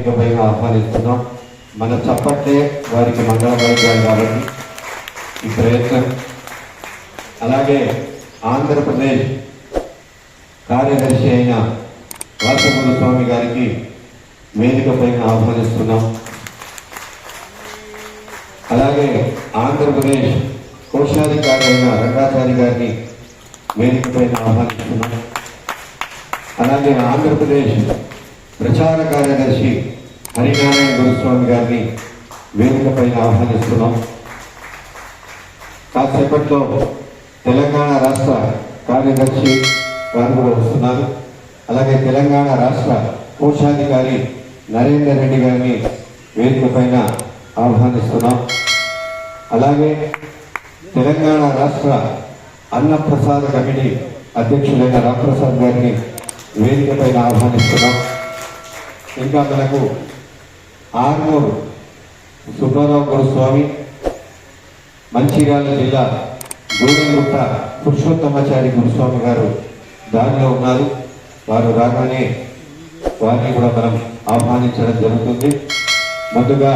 వేదికపై ఆహ్వానిస్తున్నాం. మన చప్పట్లే వారికి మంగళవాయిద్యాలు కాబట్టి ఈ ప్రయత్నం. అలాగే ఆంధ్రప్రదేశ్ కార్యదర్శి అయిన వాసగురు స్వామి గారికి వేదికపై ఆహ్వానిస్తున్నాం. అలాగే ఆంధ్రప్రదేశ్ కోశాధికారి అయిన రంగాచారి గారిని వేదికపై ఆహ్వానిస్తున్నాం. అలాగే ఆంధ్రప్రదేశ్ ప్రచార కార్యదర్శి హరినారాయణ గురుస్వామి గారిని వేదికపై ఆహ్వానిస్తున్నాం. కాసేపట్లో తెలంగాణ రాష్ట్ర కార్యదర్శి గారు కూడా వస్తున్నారు. అలాగే తెలంగాణ రాష్ట్ర కోశాధికారి నరేందర్ రెడ్డి గారిని వేదిక పైన ఆహ్వానిస్తున్నాం. అలాగే తెలంగాణ రాష్ట్ర అన్నప్రసాద కమిటీ అధ్యక్షులైన రామప్రసాద్ గారిని వేదిక పైన ఆహ్వానిస్తున్నాం. ఇంకా మనకు ఆర్మూరు సుబ్బారావు గురుస్వామి మంచిర్యాల జిల్లా గూడెంగుట్ట పురుషోత్తమాచారి గురుస్వామి గారు దానిలో ఉన్నారు. వారు రాగానే వారిని కూడా మనం ఆహ్వానించడం జరుగుతుంది. ముందుగా